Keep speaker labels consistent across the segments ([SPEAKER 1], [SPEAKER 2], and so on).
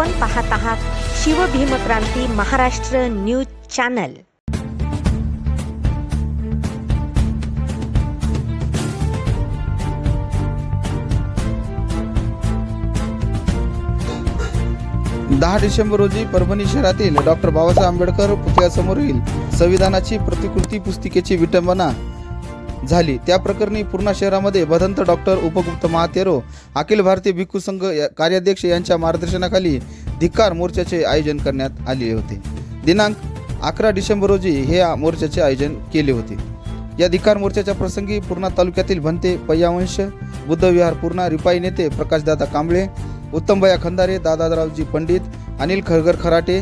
[SPEAKER 1] आपण पाहत आहात शिवभीमक्रांती महाराष्ट्र न्यूज चॅनल.
[SPEAKER 2] दहा डिसेंबर रोजी परभणी शहरातील डॉक्टर बाबासाहेब आंबेडकर पुतळ्यासमोरील संविधानाची प्रतिकृती पुस्तिकेची विटंबना झाली. त्या प्रकरणी पूर्णा शहरामध्ये भदंत डॉक्टर उपगुप्त महातेरो अखिल भारतीय भिक्खू संघ कार्याध्यक्ष यांच्या मार्गदर्शनाखाली धिक्कार मोर्चाचे आयोजन करण्यात आले होते. दिनांक अकरा डिसेंबर रोजी हे या मोर्चाचे आयोजन केले होते. या धिक्कार मोर्चाच्या प्रसंगी पूर्णा तालुक्यातील भंते पय्यावंश बुद्धविहार पूर्णा रिपाई नेते प्रकाशदादा कांबळे उत्तमभया खंदारे दादारावजी पंडित अनिल खरगर खराटे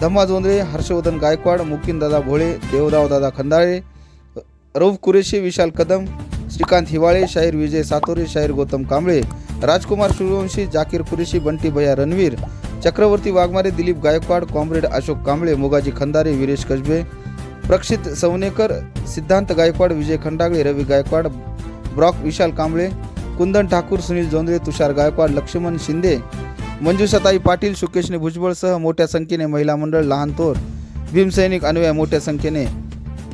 [SPEAKER 2] धम्मा जोंधळे हर्षवर्धन गायकवाड मुकिंददादा भोळे देवराव दादा खंदाळे रौफ कुरेशी विशाल कदम श्रीकांत हिवाळे शाहीर विजय सातोरे शाहीर गौतम कांबळे राजकुमार सूर्यवंशी जाकीर कुरेशी बंटी भैया रणवीर चक्रवर्ती वाघमारे दिलीप गायकवाड कॉम्रेड अशोक कांबळे मोगाजी खंदारे वीरेश कसबे प्रक्षित सवनेकर सिद्धांत गायकवाड विजय खंडागळे रवी गायकवाड ब्रॉक विशाल कांबळे कुंदन ठाकूर सुनील जोंधळे तुषार गायकवाड लक्ष्मण शिंदे मंजुषाताई पाटील शुकेशने भुजबळसह मोठ्या संख्येने महिला मंडळ लहान थोर भीमसैनिक अन्वय मोठ्या संख्येने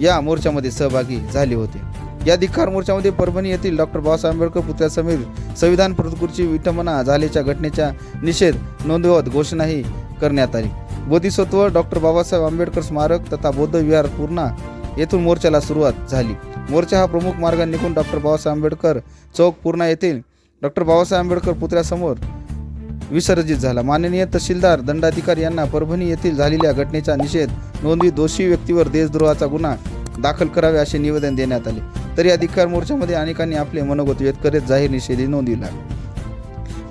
[SPEAKER 2] या मोर्चामध्ये सहभागी झाले होते. या धिक्कार मोर्चामध्ये परभणी येथील डॉक्टर बाबासाहेब आंबेडकर पुतळ्यासमोर संविधान प्रतिकृतीची विटंबना झाल्याच्या घटनेचा निषेध नोंदवत घोषणाही करण्यात आली. बोधिसत्व डॉक्टर बाबासाहेब आंबेडकर स्मारक तथा बौद्ध विहार पूर्णा येथून मोर्चाला सुरुवात झाली. मोर्चा हा प्रमुख मार्ग निघून डॉक्टर बाबासाहेब आंबेडकर चौक पूर्णा येथील डॉक्टर बाबासाहेब आंबेडकर पुतळ्यासमोर विसर्जित झाला. माननीय तहसीलदार दंडाधिकारी यांना परभणी येथील झालेल्या घटनेचा निषेध नोंदवी दोषी व्यक्तीवर देशद्रोहाचा गुन्हा दाखल करावे असे निवेदन देण्यात आले. तरी अधिकार मोर्चामध्ये अनेकांनी आपले मनोगत व्यक्त करत जाहीर निषेधही नोंदविला.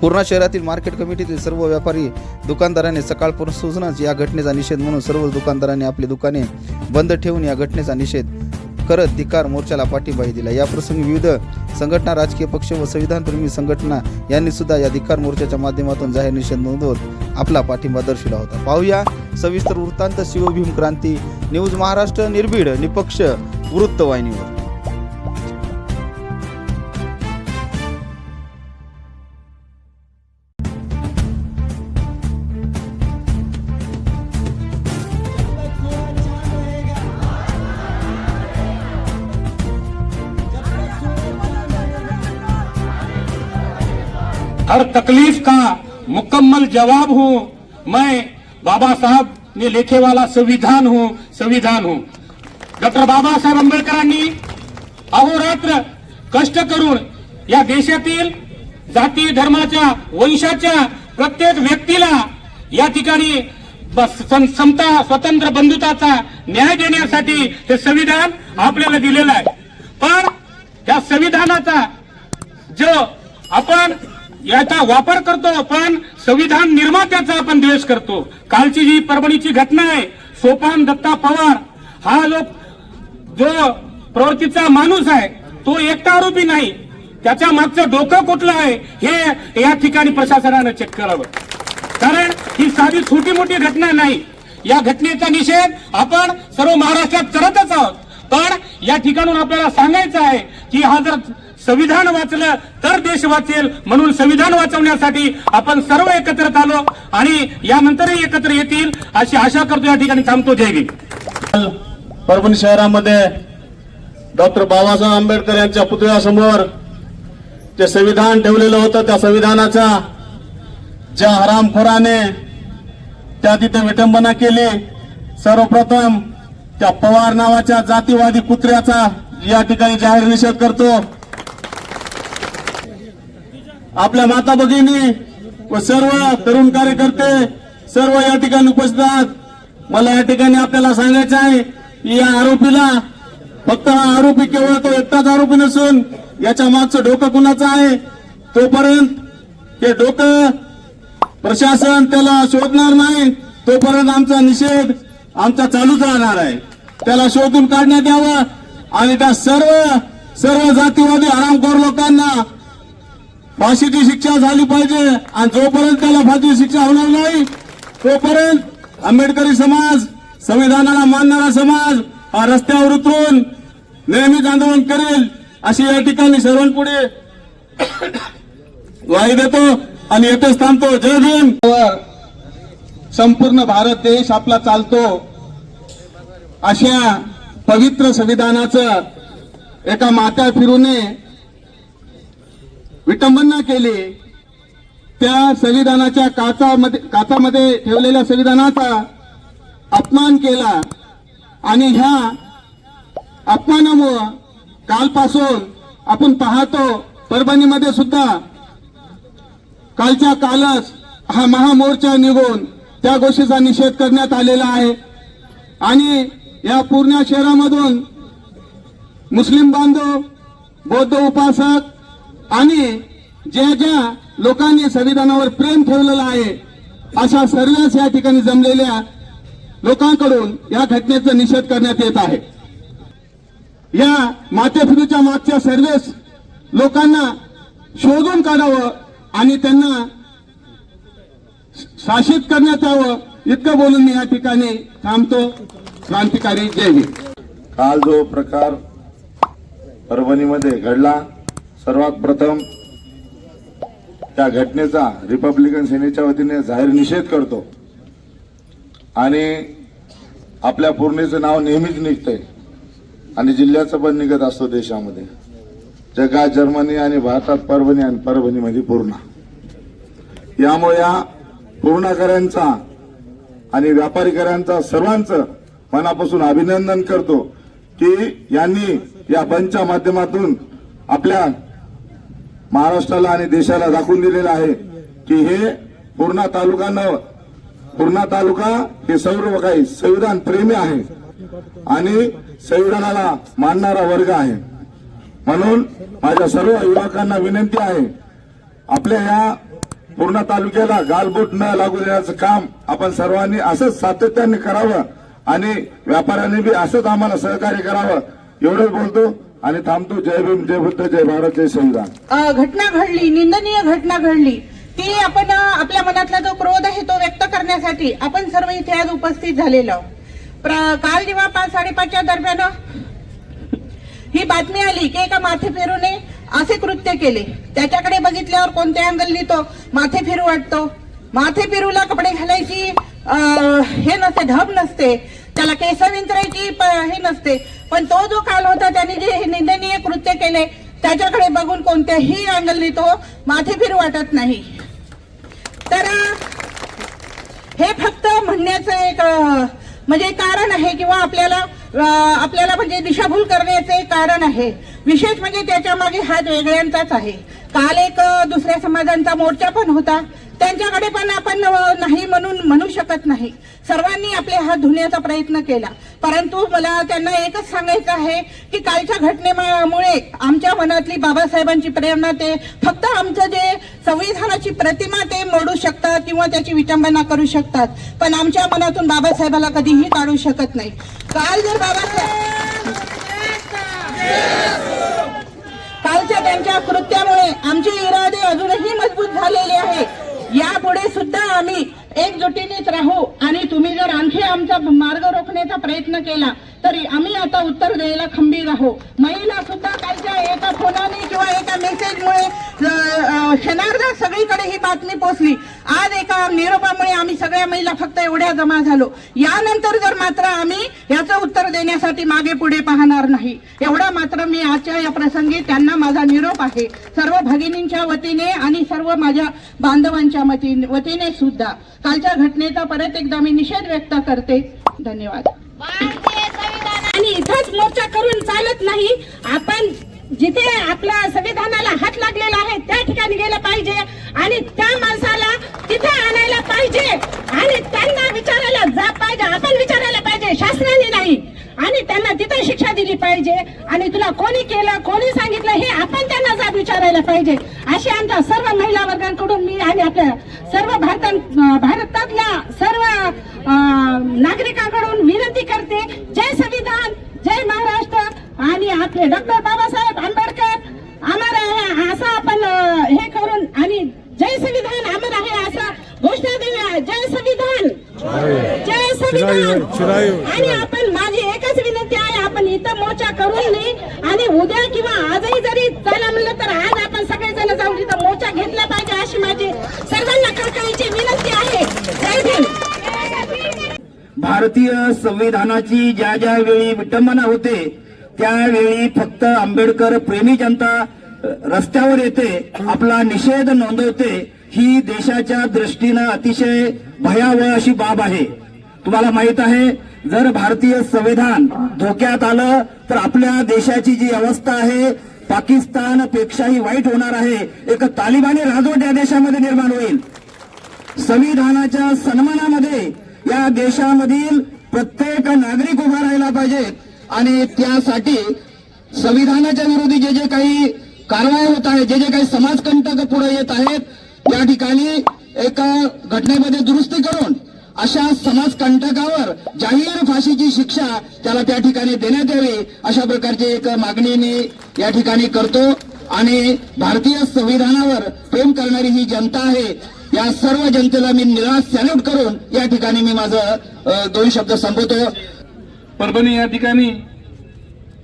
[SPEAKER 2] पूर्णा शहरातील मार्केट कमिटीतील सर्व व्यापारी दुकानदारांनी सकाळपासूनच या घटनेचा निषेध म्हणून सर्व दुकानदारांनी आपली दुकाने बंद ठेवून या घटनेचा निषेध करत धिक्कार मोर्चाला पाठिंबाही दिला. या प्रसंगी विविध संघटना राजकीय पक्ष व संविधानप्रेमी संघटना यांनी सुद्धा या धिक्कार मोर्चाच्या माध्यमातून जाहीर निषेध नोंदवत आपला पाठिंबा दर्शविला होता. पाहूया सविस्तर वृत्तांत शिवभीम क्रांती न्यूज महाराष्ट्र निर्भीड निपक्ष वृत्तवाहिनीवर.
[SPEAKER 3] हर तकलीफ का मुकम्मल जवाब हूँ। मैं बाबा साहब ने लिखे वाला संविधान हूँ संविधान हूँ। डॉक्टर बाबासाहेब आंबेडकरांनी अहोरात्र कष्ट करून या देशातील जाती धर्माच्या वंशाच्या प्रत्येक व्यक्तीला या ठिकाणी समता स्वतंत्र बंधुताचा न्याय देण्यासाठी हे संविधान आपल्याला दिलेलं आहे. पण त्या संविधानाचा याचा वापर करतो पण संविधान निर्मात्याचा आपण द्वेष करतो. कालची जी परभणीची घटना आहे सोपान दत्ता पवार हा जो जो प्रवृत्तीचा माणूस आहे तो एकटा आरोपी नाही. त्याच्या मागचं डोकं कुठलं आहे हे या ठिकाणी प्रशासनानं चेक करावं. कारण ही साधी छोटी मोठी घटना नाही. या घटनेचा निषेध आपण सर्व महाराष्ट्रात करतच आहोत. पण या ठिकाणून आपल्याला सांगायचं आहे की हा जर संविधान वाचलं तर देश वाचेल म्हणून संविधान वाचवण्यासाठी आपण सर्व एकत्रित आलो आणि यानंतरही एकत्र येतील अशी आशा करतो या ठिकाणी थांबतो. जयवी
[SPEAKER 4] परभणी शहरामध्ये डॉक्टर बाबासाहेब आंबेडकर यांच्या पुतळ्यासमोर जे संविधान ठेवलेलं होतं त्या संविधानाचा ज्या हरामखोराने त्या तिथे विटंबना केली सर्वप्रथम त्या पवार नावाच्या जातीवादी कुत्र्याचा या ठिकाणी जाहीर निषेध करतो. आपल्या माता भगिनी व सर्व तरुण कार्यकर्ते सर्व या ठिकाणी उपस्थित आहात. मला या ठिकाणी आपल्याला सांगायचं आहे की या आरोपीला फक्त हा आरोपी केवळ तो एकटाच आरोपी नसून याच्या मागचं डोकं कुणाचं आहे? तोपर्यंत हे डोकं प्रशासन त्याला शोधणार नाही तोपर्यंत आमचा निषेध आमचा चालूच राहणार आहे. त्याला शोधून काढण्यात यावं आणि त्या सर्व सर्व जातीवादी आरामखोर लोकांना फाशीची शिक्षा झाली पाहिजे आणि जोपर्यंत त्याला फाशीची शिक्षा होणार नाही तोपर्यंत आंबेडकरी समाज संविधानाला मानणारा समाज हा रस्त्यावर उतरून नेहमीच आंदोलन करेल अशी या ठिकाणी सर्वांपुढे ग्वाही देतो आणि येथेच थांबतो. जय भीम!
[SPEAKER 5] संपूर्ण भारत देश आपला चालतो अशा पवित्र संविधानाचं एका मात्या फिरूने विटंबना केली. त्या संविधानाच्या काचामध्ये काचामध्ये ठेवलेल्या संविधानाचा अपमान केला. आणि ह्या अपमानामुळं कालपासून आपण पाहतो परभणीमध्ये सुद्धा कालच्या कालच हा महामोर्चा निघून त्या गोष्टीचा निषेध करण्यात आलेला आहे. आणि या पूर्ण शहरामधून मुस्लिम बांधव बौद्ध उपासक आणि ज्या ज्या लोकांनी संविधानावर प्रेम ठेवलेलं आहे अशा सर्वच या ठिकाणी जमलेल्या लोकांकडून या घटनेचा निषेध करण्यात येत आहे. या मातेफिरूच्या मागच्या सर्वेस लोकांना शोधून काढावं आणि त्यांना शासित करण्यात यावं इतकं बोलून मी या ठिकाणी थांबतो. क्रांतिकारी जय हिंद.
[SPEAKER 6] काल जो प्रकार परभणीमध्ये घडला सर्वात प्रथम त्या घटनेचा रिपब्लिकन सेनेच्या वतीने जाहीर निषेध करतो. आणि आपल्या पूर्णेचं नाव नेहमीच निघतंय. आणि जिल्ह्याचं पण निघत असतो देशामध्ये. जगात जर्मनी आणि भारतात परभणी आणि परभणीमध्ये म्हणजे पूर्णा. यामुळे या पूर्णाकऱ्यांचा आणि व्यापारीकरांचा सर्वांचं मनापासून अभिनंदन करतो की यांनी या बंदच्या माध्यमातून आपल्या महाराष्ट्राला आणि देशाला दाखवून दिलेलं आहे की हे पूर्णा तालुका न पूर्णा तालुका हे सर्व काही संविधान प्रेमी आहे आणि संविधानाला मानणारा वर्ग आहे. म्हणून माझ्या सर्व युवकांना विनंती आहे आपल्या या पूर्णा तालुक्याला गालबोट न लागू देण्याचं काम आपण सर्वांनी असंच सातत्याने करावं आणि व्यापाऱ्यांनी बी असंच आम्हाला सहकार्य करावं. एवढंच बोलतो. आणि थांबतो. जय भीम जय बुद्ध जय भारत जय संविधान.
[SPEAKER 7] घटना घडली निंदनीय घटना घडली. ती आपण आपल्या मनातला जो क्रोध आहे तो व्यक्त करण्यासाठी आपण सर्व इथे आज उपस्थित झालेलो काल जेव्हा पाच साडेपाचच्या दरम्यान ही बातमी आली की एका माथे फिरूने असे कृत्य केले. त्याच्याकडे बघितल्यावर कोणत्या अँगलनी तो माथे फिरू वाटतो? माथे फिरूला कपडे घालायची हे नसते ढब नसते. त्याला केस विंचरायची हे नसते. पण तो जो काल होता त्याने जे हे निंदनीय कृत्य केले त्याच्याकडे बघून कोणत्याही अँगलनी तो माथे वाटत नाही. तर हे फक्त म्हणण्याचं एक म्हणजे कारण आहे किंवा आपल्याला आपल्याला म्हणजे दिशाभूल करण्याचे एक कारण आहे. विशेष म्हणजे त्याच्यामागे हात वेगळ्यांचाच आहे. काल एक दुसऱ्या समाजांचा मोर्चा पण होता. त्यांच्याकडे पण आपण नाही म्हणून म्हणू शकत नाही. सर्वांनी आपले हात धुण्याचा प्रयत्न केला. परंतु मला त्यांना एकच सांगायचं आहे की कालच्या घटनेमुळे आमच्या मनातली बाबासाहेबांची प्रेरणा ते फक्त आमचं जे संविधानाची प्रतिमा ते मोडू शकतात किंवा त्याची विटंबना करू शकतात. पण आमच्या मनातून बाबासाहेबाला कधीही काढू शकत नाही. काल जर बाबासाहेब कालच्या त्यांच्या कृत्यामुळे आमचे इरादे अजूनही मजबूत झालेले आहे यापुढे सुद्धा आम्ही एकजुटीनेच राहू. आणि तुम्ही जर आणखी आमचा मार्ग रोखण्याचा प्रयत्न केला तरी आम्ही आता उत्तर द्यायला खंबीर राहू महिला सुद्धा कालच्या एका फोनाने एका मेसेजमुळे अ, क्षणार्धात सगळीकडे ही बातमी पोचली आज एका निरोपामुळे आम्ही सगळ्या महिला फक्त एवढ्या जमा झालो. यानंतर जर मात्र आम्ही याचं उत्तर देण्यासाठी मागे पुढे पाहणार नाही. एवढा मात्र मी आजच्या या प्रसंगी त्यांना माझा निरोप आहे. सर्व भगिनींच्या वतीने आणि सर्व माझ्या बांधवांच्या मती- वतीने सुद्धा. कालच्या घटनेचा परत एकदा मी निषेध व्यक्त करते. धन्यवाद.
[SPEAKER 8] आणि इथंच मोर्चा करून चालत नाही. आपण जिथे आपल्या संविधानाला हात लागलेला आहे त्या ठिकाणी गेलं पाहिजे आणि त्या माणसाला तिथे आणायला पाहिजे आणि त्यांना विचारायला जा पाहिजे. आपण विचारायला पाहिजे शासनाने नाही. आणि त्यांना तिथे शिक्षा दिली पाहिजे. आणि तुला कोणी केलं कोणी सांगितलं हे आपण त्यांना जाब विचारायला पाहिजे. अशी आमच्या सर्व महिला वर्गांकडून मी आणि आपल्या सर्व भारता भारतातल्या सर्व नागरिकांकडून विनंती करते. जय संविधान जय महाराष्ट्र. आणि आपले डॉक्टर बाबासाहेब आंबेडकर आम्हाला आहे असं आपण हे करून आणि जय संविधान अमर आहे असा घोषणा देऊया जय संविधान. जय संविधान. आणि आपण माझी एकच विनंती आहे आपण इथं मोर्चा करून नाही आणि उद्या किंवा आजही जरी चला म्हणलं तर आज आपण सगळेजण जाऊन तिथं मोर्चा घेतला पाहिजे अशी माझी सर्वांना कळकळीची विनंती आहे. जय भीम.
[SPEAKER 9] भारतीय संविधानाची ज्या ज्या वेळी विटंबना होते त्यावेळी फक्त आंबेडकर प्रेमी जनता रस्त्यावर येते आपला निषेध नोंदवते ही देशाच्या दृष्टीनं अतिशय भयावह अशी बाब आहे. तुम्हाला माहीत आहे जर भारतीय संविधान धोक्यात आलं तर आपल्या देशाची जी अवस्था आहे पाकिस्तान पेक्षाही वाईट होणार आहे. एक तालिबानी राजवट या देशामध्ये निर्माण होईल. संविधानाच्या सन्मानामध्ये या देशामधील प्रत्येक नागरिक उभा राहिला पाहिजे. आणि त्यासाठी संविधानाच्या विरोधी जे जे काही कारवाया होत आहेत जे जे काही समाजकंटक पुढे येत आहेत त्या ठिकाणी एका घटनेमध्ये दुरुस्ती करून अशा समाजकंटकावर जाहीर फाशीची शिक्षा त्याला त्या ठिकाणी देण्यात यावी अशा प्रकारची एक मागणी मी या ठिकाणी करतो. आणि भारतीय संविधानावर प्रेम करणारी ही जनता आहे या सर्व जनतेला मी निराश सॅल्यूट करून या ठिकाणी मी माझं दोन शब्द संपवतो.
[SPEAKER 10] परभणी या ठिकाणी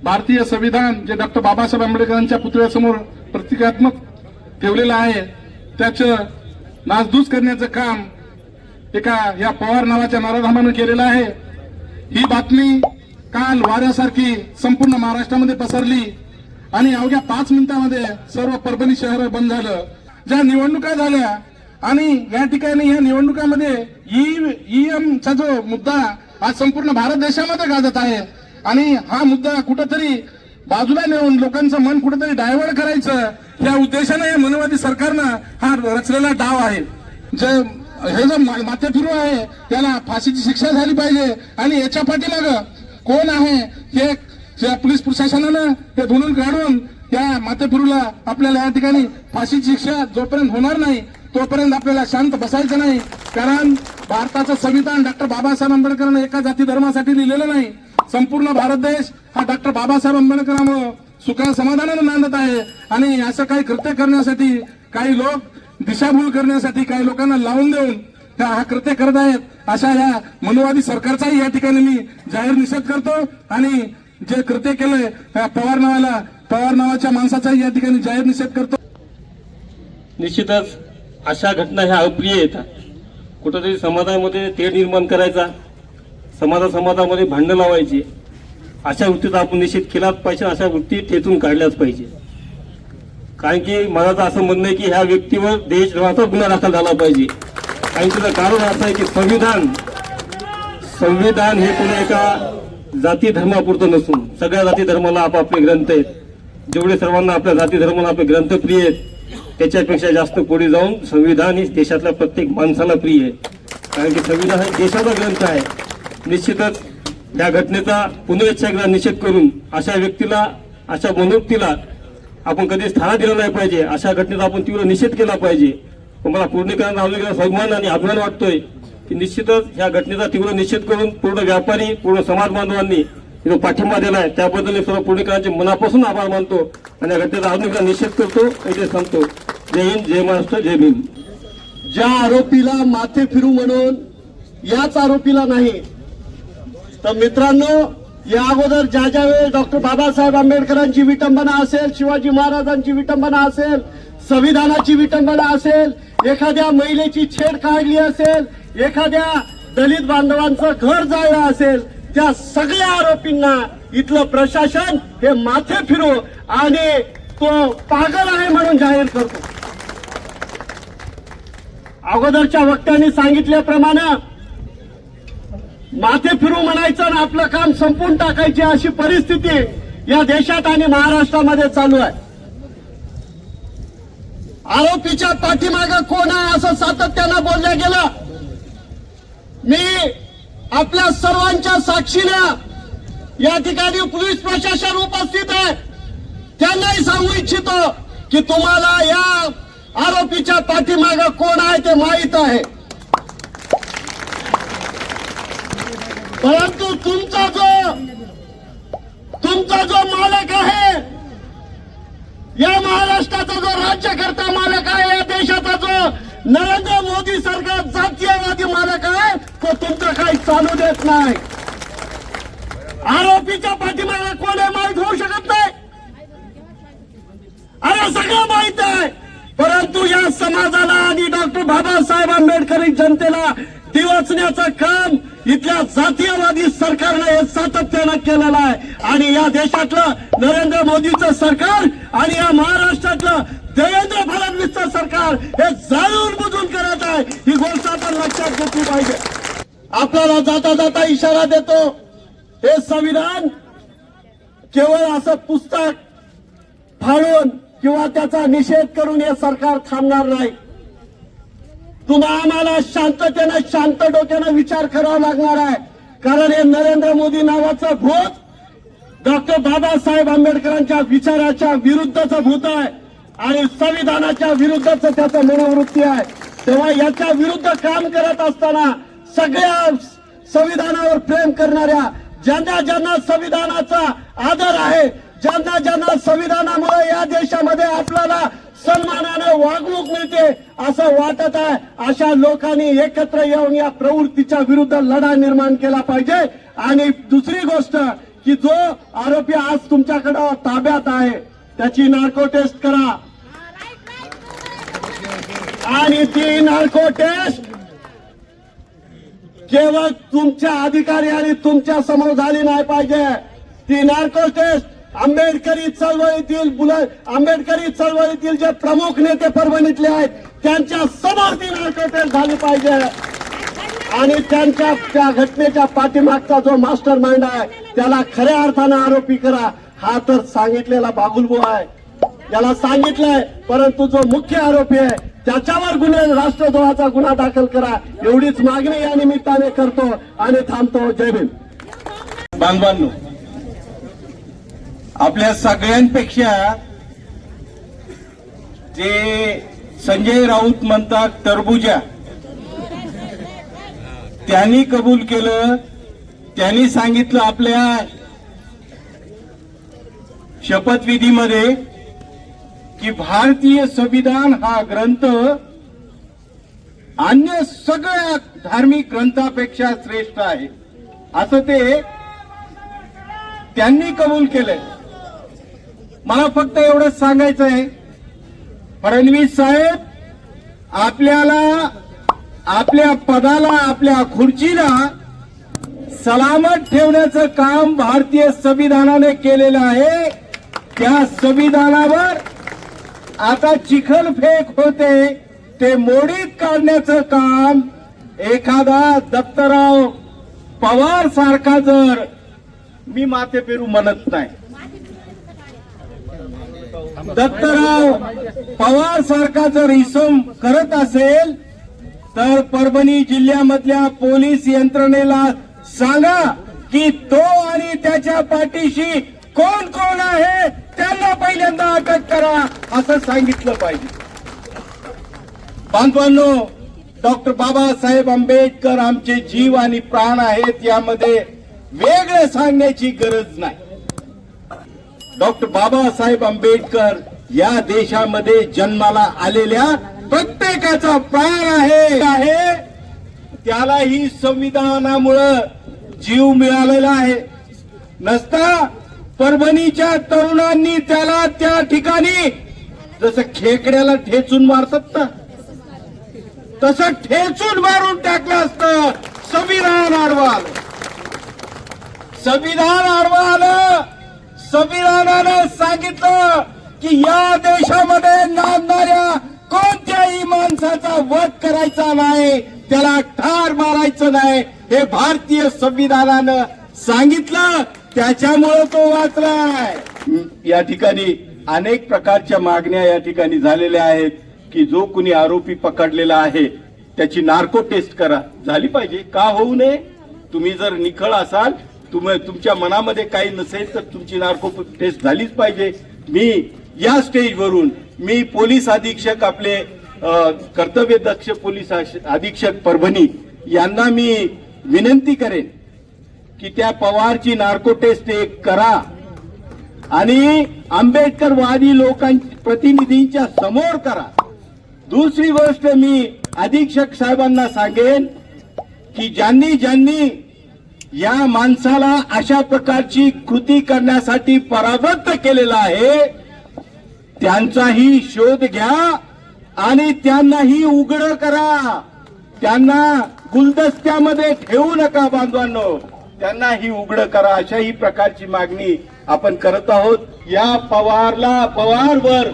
[SPEAKER 10] भारतीय संविधान जे डॉक्टर बाबासाहेब आंबेडकरांच्या पुतळ्यासमोर प्रतिकात्मक ठेवलेलं आहे त्याचं नासधूस करण्याचं काम एका या पवार नावाच्या नराधामानं केलेलं आहे. ही बातमी काल वाऱ्यासारखी संपूर्ण महाराष्ट्रामध्ये पसरली आणि अवघ्या पाच मिनिटांमध्ये सर्व परभणी शहर बंद झालं. ज्या निवडणुका झाल्या आणि या ठिकाणी या निवडणुकामध्ये ईव्हीएमचा जो मुद्दा आज संपूर्ण भारत देशामध्ये गाजत आहे. आणि हा मुद्दा कुठंतरी बाजूला नेऊन लोकांचं मन कुठेतरी डायव्हर्ट करायचं या उद्देशाने हे मनवादी सरकारनं हा रचलेला डाव आहे. जे हे जो मा- माथे आहे त्याला फाशीची शिक्षा झाली पाहिजे. आणि याच्या पाठीमाग कोण आहे हे पोलीस प्रशासनानं ते धुणून काढून त्या माथेफिरूला आपल्याला या ठिकाणी फाशीची शिक्षा जोपर्यंत होणार नाही तोपर्यंत आपल्याला शांत बसायचं नाही. कारण भारताचं संविधान डॉक्टर बाबासाहेब आंबेडकरांनी एका जाती धर्मासाठी लिहिलेलं नाही. संपूर्ण भारत देश हा डॉक्टर बाबासाहेब आंबेडकरांमुळे सुखा समाधानानं नांदत आहे. आणि असं काही कृत्य करण्यासाठी काही लोक दिशाभूल करण्यासाठी काही लोकांना लावून देऊन त्या हा कृत्य करत आहेत. अशा या मनोवादी सरकारचाही या ठिकाणी मी जाहीर निषेध करतो. आणि जे कृत्य केलंय त्या पवार नावाला पवार नावाच्या माणसाचाही या ठिकाणी जाहीर निषेध करतो.
[SPEAKER 11] निश्चितच अशा घटना ह्या अप्रिय येतात. कुठंतरी समाजामध्ये तेढ निर्माण करायचा समाजा समाजामध्ये भांडणं लावायची अशा वृत्तीचा आपण निषेध केलाच पाहिजे अशा वृत्ती तेथून काढल्याच पाहिजे. कारण की मला तर असं म्हणणं आहे की ह्या व्यक्तीवर देशद्रोहाचा गुन्हा दाखल झाला पाहिजे. आणि त्याचं कारण असं आहे की संविधान संविधान हे पुन्हा एका जाती धर्मापुरतं नसून सगळ्या जाती धर्माला आपापले ग्रंथ आहेत. जेवढे सर्वांना आपल्या जाती धर्माला आपले ग्रंथ प्रिय आहेत त्याच्यापेक्षा जास्त पुढे जाऊन संविधान हे देशातल्या प्रत्येक माणसाला प्रिय आहे. कारण की संविधान हा देशाचा ग्रंथ आहे. निश्चितच या घटनेचा पुनरेच्छा एकदा निषेध करून अशा व्यक्तीला अशा मनोक्तीला आपण कधीच थारा दिला नाही पाहिजे. अशा घटनेचा आपण तीव्र निषेध केला पाहिजे. पण मला पूर्णीकरण लावलेला सन्मान आणि अभिमान वाटतोय की निश्चितच या घटनेचा तीव्र निषेध करून पूर्ण व्यापारी पूर्ण समाज बांधवांनी जो पाठिंबा दिलाय त्याबद्दल सर्व पूर्णिकरांचे मनापासून आभार मानतो आणि या घटनेचा अजून एकदा निषेध करतो. इथे सांगतो जय हिंद जय महाराष्ट्र जय भीम.
[SPEAKER 12] ज्या आरोपीला माथे फिरू म्हणून याच आरोपीला नाही. तर मित्रांनो या अगोदर ज्या ज्या वेळेस डॉक्टर बाबासाहेब आंबेडकरांची विटंबना असेल शिवाजी महाराजांची विटंबना असेल संविधानाची विटंबना असेल एखाद्या महिलेची छेड काढली असेल एखाद्या दलित बांधवांचं घर जाळलं असेल त्या सगळ्या आरोपींना इथलं प्रशासन हे माथे फिरू आणि तो पागल आहे म्हणून जाहीर करतो. अगोदरच्या वक्त्यांनी सांगितल्याप्रमाणे माथे फिरू म्हणायचं आणि आपलं काम संपून टाकायची अशी परिस्थिती या देशात आणि महाराष्ट्रामध्ये चालू आहे. आरोपीच्या पाठीमागं कोण आहे असं सातत्यानं बोललं गेलं. मी आपल्या सर्वांच्या साक्षीनं या ठिकाणी पोलीस प्रशासन उपस्थित आहे. त्यांनाही सांगू इच्छितो की तुम्हाला या आरोपीच्या पाठीमाग कोण आहे ते माहीत आहे. परंतु तुमचा जो तुमचा जो मालक आहे या महाराष्ट्राचा जो राज्यकर्ता मालक आहे या देशाचा जो नरेंद्र मोदी सरकार जातीयवादी मालक आहे तो तुमचं काही चालू देत नाही. आरोपीच्या पाठीमागे कोण आहे माहीत होऊ शकत नाही. अरे सगळं माहीत आहे. परंतु या समाजाला आणि डॉक्टर बाबासाहेब आंबेडकरी जनतेला दिवसण्याचं काम इथल्या जातीयवादी सरकारनं हे सातत्यानं केलेलं आहे. आणि या देशातलं नरेंद्र मोदीचं सरकार आणि या महाराष्ट्रातलं देवेंद्र फडणवीसचं सरकार हे जाणून बुजून करत आहे. ही गोष्ट आपण लक्षात घेतली पाहिजे. आपल्याला जाता जाता इशारा देतो. हे संविधान केवळ असं पुस्तक फाळून किंवा त्याचा निषेध करून हे सरकार थांबणार नाही. तुम्हा आम्हाला शांततेनं शांत डोक्यानं विचार करावा लागणार आहे. कारण हे नरेंद्र मोदी नावाचं भूत डॉक्टर बाबासाहेब आंबेडकरांच्या विचाराच्या विरुद्धचं भूत आहे आणि संविधानाच्या विरुद्धच त्याचं मनोवृत्ती आहे. तेव्हा याच्या विरुद्ध काम करत असताना सगळ्या संविधानावर प्रेम करणाऱ्या ज्यांना ज्यांना संविधानाचा आदर आहे ज्यांना ज्यांना संविधानामुळे या देशामध्ये आपल्याला सन्मानानं वागणूक मिळते असं वाटत आहे अशा लोकांनी एकत्र येऊन या प्रवृत्तीच्या विरुद्ध लढा निर्माण केला पाहिजे. आणि दुसरी गोष्ट की जो आरोपी आज तुमच्याकडं ताब्यात आहे त्याची नार्को टेस्ट करा. आणि ती नार्को टेस्ट केवळ तुमच्या अधिकारी आणि तुमच्यासमोर झाली नाही पाहिजे. ती नार्को टेस्ट आंबेडकरी चळवळीतील बुल- आंबेडकरी चळवळीतील जे प्रमुख नेते परभणीतले आहेत त्यांच्यासमोर ती झाली पाहिजे. आणि त्यांच्या त्या घटनेच्या पाठीमागचा जो मास्टर माइंड आहे त्याला खऱ्या अर्थानं आरोपी करा. हा तर सांगितलेला बागुलबो आहे. याला सांगितलंय परंतु जो मुख्य आरोपी आहे त्याच्यावर गुन्हे राष्ट्रद्रोहाचा गुन्हा दाखल करा. एवढीच मागणी या निमित्ताने करतो आणि थांबतो. जय भीम.
[SPEAKER 13] बांधवांनो आपल्या सगळ्यांपेक्षा जे संजय राऊत म्हणतात टरबुजा त्यांनी कबूल केलं त्यांनी सांगितलं आपल्या शपथविधीमध्ये की भारतीय संविधान हा ग्रंथ अन्य सगळ्या धार्मिक ग्रंथापेक्षा श्रेष्ठ आहे. असं ते त्यांनी कबूल केलंय. मला फक्त एवढंच सांगायचं आहे. फडणवीस साहेब आपल्याला आपल्या पदाला आपल्या खुर्चीला सलामत ठेवण्याचं काम भारतीय संविधानाने केलेलं आहे. त्या संविधानावर आता चिखलफेक होते. ते मोडीत काढण्याचं काम एखादा दत्तराव पवार सारखा जर मी माते पेरू म्हणत नाही. दत्तराव पवार सारखा जर इसम करत असेल तर परभणी जिल्ह्यामधल्या पोलीस यंत्रणेला सांगा की तो आणि त्याच्या पाठीशी कोण कोण आहे त्यांना पहिल्यांदा अटक करा असं सांगितलं पाहिजे. बांधवांनो डॉक्टर बाबासाहेब आंबेडकर आमचे जीव आणि प्राण आहेत यामध्ये वेगळं सांगण्याची गरज नाही. डॉक्टर बाबासाहेब आंबेडकर या देशामध्ये जन्माला आलेल्या प्रत्येकाचा प्राण आहे. आहे. त्याला ही संविधानामुळं जीव मिळालेला आहे. नसता परभणीच्या तरुणांनी त्याला त्या ठिकाणी जसं खेकड्याला ठेचून मारतात ना तसं ठेचून मारून टाकलं असतं. संविधान आडवा आलं संविधान आडवा आलं संविधानानं सांगितलं की या देशामध्ये नांदणाऱ्या कोणत्याही माणसाचा वध करायचा नाही त्याला ठार मारायचं नाही हे भारतीय संविधानानं सांगितलं. त्याच्यामुळं तो वाचलाय. या ठिकाणी अनेक प्रकारच्या मागण्या या ठिकाणी झालेल्या आहेत की जो कुणी आरोपी पकडलेला आहे त्याची नार्को टेस्ट करा. झाली पाहिजे. का होऊ नये? तुम्ही जर निखळ असाल तुम्ही तुमच्या मनामध्ये काही नसेल तर तुमची नार्को टेस्ट झालीच पाहिजे. मी या स्टेजवरून मी पोलीस अधीक्षक आपले कर्तव्य दक्ष पोलीस अधीक्षक परभणी यांना मी विनंती करेन की त्या पवारची नार्को टेस्ट एक करा. आणि आंबेडकरवादी लोकांच्या प्रतिनिधींच्या समोर करा. दुसरी गोष्ट मी अधीक्षक साहेबांना सांगेन की ज्यांनी ज्यांनी या माणसाला अशा प्रकारची कृती करण्यासाठी परावृत्त केलेला आहे. त्यांचाही शोध घ्या आणि त्यांनाही उघड करा. त्यांना
[SPEAKER 14] गुलदस्त्यामध्ये ठेवू नका बांधवांनो. त्यांना ही उघड करा. अशाही प्रकारची मागणी आपण करत आहोत. या पवारला पवारवर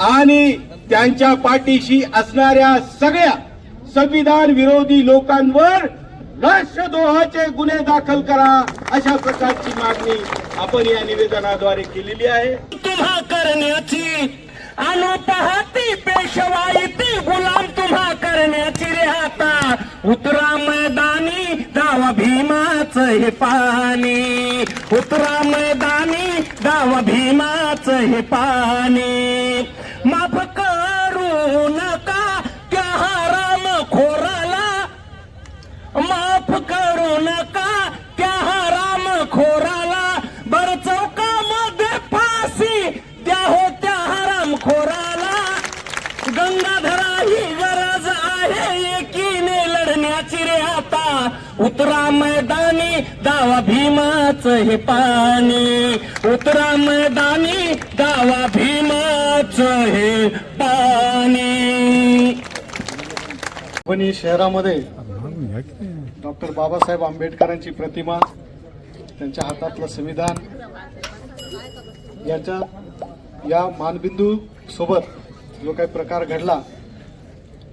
[SPEAKER 14] आणि त्यांच्या पाठीशी असणाऱ्या सगळ्या संविधान विरोधी लोकांवर राष्ट्रद्रोहाचे गुन्हे दाखल करा अशा प्रकारची मागणी आपण या निवेदनाद्वारे केलेली आहे.
[SPEAKER 1] तुम्हा करण्याची आणि पाहती पेशवाई ती गुलाम तुम्हा करण्याची रे आता. उतरा मैदानी दावा भीमाच हे पाणी. उतरा मैदानी दावा भीमाच हे पाणी. माफ करू नका माफ करू नका त्या हराम खोराला. बर चौकामध्ये फाशी द्या हो त्या हराम खोराला. गंगाधरा ही गरज आहे एकीने लढण्याची रे आता. उतरा मैदानी दावा भीमाच हे पाणी. उतरा मैदानी दावा भीमाच हे पाणी.
[SPEAKER 14] परभणी शहरामध्ये डॉक्टर बाबासाहेब आंबेडकरांची प्रतिमा त्यांच्या हातातलं संविधान याच्या या मानबिंदू सोबत जो काही प्रकार घडला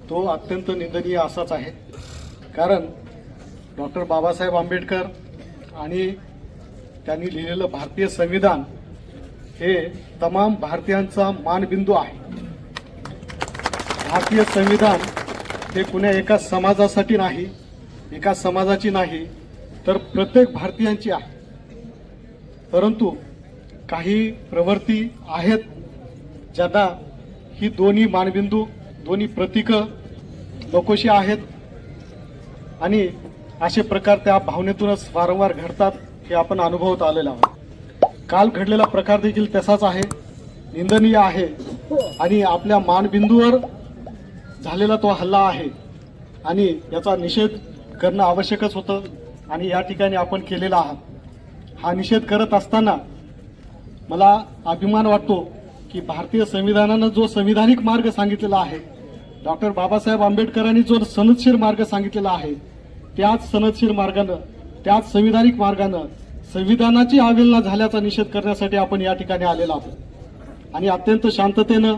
[SPEAKER 14] तो अत्यंत निंदनीय असाच आहे. कारण डॉक्टर बाबासाहेब आंबेडकर आणि त्यांनी लिहिलेलं भारतीय संविधान हे तमाम भारतीयांचा मानबिंदू आहे. भारतीय संविधान हे कुण्या एका समाजासाठी नाही एका समाजाची नाही तर प्रत्येक भारतीयांची आहे. परंतु काही प्रवृत्ती आहेत ज्यांना ही दोन्ही मानबिंदू दोन्ही प्रतीकं नकोशी आहेत. आणि असे प्रकार त्या भावनेतूनच वारंवार घडतात हे आपण अनुभवत आलेलं आहोत. काल घडलेला प्रकार देखील तसाच आहे. निंदनीय आहे. आणि आपल्या मानबिंदूवर झालेला तो हल्ला आहे. आणि याचा निषेध करणं आवश्यकच होतं आणि या ठिकाणी आपण केलेला आहात. हा निषेध करत असताना मला अभिमान वाटतो की भारतीय संविधानानं जो संविधानिक मार्ग सांगितलेला आहे डॉक्टर बाबासाहेब आंबेडकरांनी जो सनदशीर मार्ग सांगितलेला आहे त्याच सनदशीर मार्गानं त्याच संविधानिक मार्गानं संविधानाची अवहेलना झाल्याचा निषेध करण्यासाठी आपण या ठिकाणी आलेलो आहोत. आणि अत्यंत शांततेनं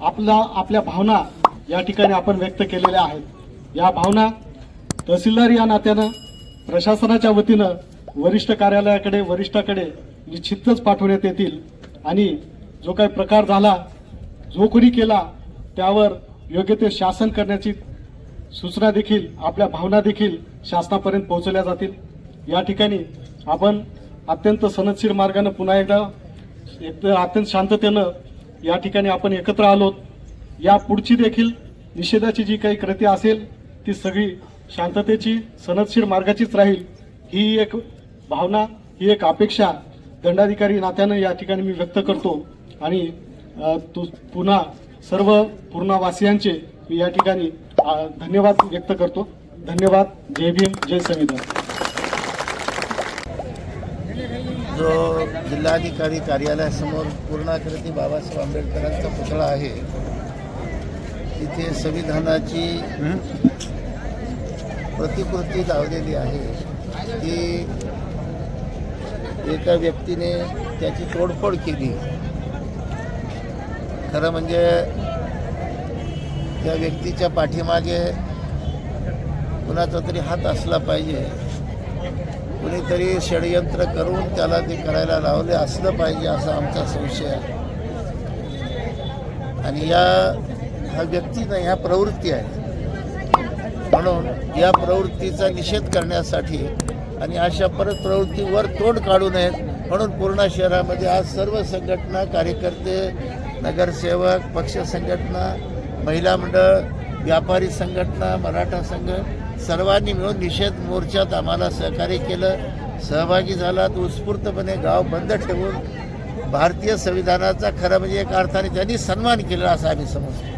[SPEAKER 14] आपला आपल्या भावना या ठिकाणी आपण व्यक्त केलेल्या आहेत. या भावना तहसीलदार या नात्यानं प्रशासनाच्या वतीनं वरिष्ठ कार्यालयाकडे वरिष्ठाकडे निश्चितच पाठवण्यात येतील. आणि जो काही प्रकार झाला जो कोणी केला त्यावर योग्य ते शासन करण्याची सूचना देखील आपल्या भावना देखील शासनापर्यंत पोहोचवल्या जातील. या ठिकाणी आपण अत्यंत सनदशीर मार्गानं पुन्हा एकदा एक अत्यंत शांततेनं या ठिकाणी आपण एकत्र आलोत. या पुढची देखील निषेधाची जी काही कृती असेल ती सगळी शांततेची सनदशीर मार्गाचीच राहील ही एक भावना ही एक अपेक्षा दंडाधिकारी नात्यानं या ठिकाणी मी व्यक्त करतो. आणि तू तु पुन्हा सर्व पूर्णावासियांचे मी या ठिकाणी धन्यवाद व्यक्त करतो. धन्यवाद. जय भीम. जय संविधान.
[SPEAKER 15] जो जिल्हाधिकारी कार्यालयासमोर पूर्णाकृती बाबासाहेब आंबेडकरांचा पुतळा आहे तिथे संविधानाची प्रतिकृती लावलेली आहे. ती एका व्यक्तीने त्याची तोडफोड केली. खरं म्हणजे त्या व्यक्तीच्या पाठीमागे कुणाचा तरी हात असला पाहिजे. कुणीतरी षडयंत्र करून त्याला ते करायला लावले असलं पाहिजे असा आमचा संशय आहे. आणि या हा व्यक्ती नाही ह्या प्रवृत्ती आहे. म्हणून या प्रवृत्तीचा निषेध करण्यासाठी आणि अशा परत प्रवृत्तीवर तोड काढू नयेत म्हणून पूर्णा शहरामध्ये आज सर्व संघटना कार्यकर्ते नगरसेवक पक्ष संघटना महिला मंडळ व्यापारी संघटना मराठा संघ सर्वांनी मिळून निषेध मोर्चात आम्हाला सहकार्य केलं. सहभागी झालात. उत्स्फूर्तपणे गाव बंद ठेवून भारतीय संविधानाचा खरं म्हणजे एका अर्थाने त्यांनी सन्मान केला असं आम्ही समजतो.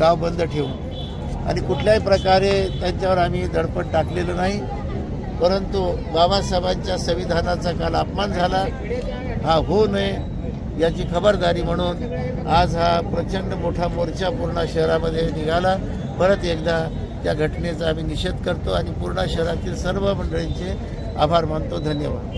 [SPEAKER 15] गाव बंद ठेवून आणि कुठल्याही प्रकारे त्यांच्यावर आम्ही दडपण टाकलेलं नाही. परंतु बाबासाहेबांच्या संविधानाचा काल अपमान झाला. हा होऊ नये याची खबरदारी म्हणून आज हा प्रचंड मोठा मोर्चा पूर्ण शहरामध्ये निघाला. परत एकदा त्या घटनेचा आम्ही निषेध करतो आणि पूर्ण शहरातील सर्व मंडळींचे आभार मानतो. धन्यवाद.